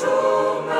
душу.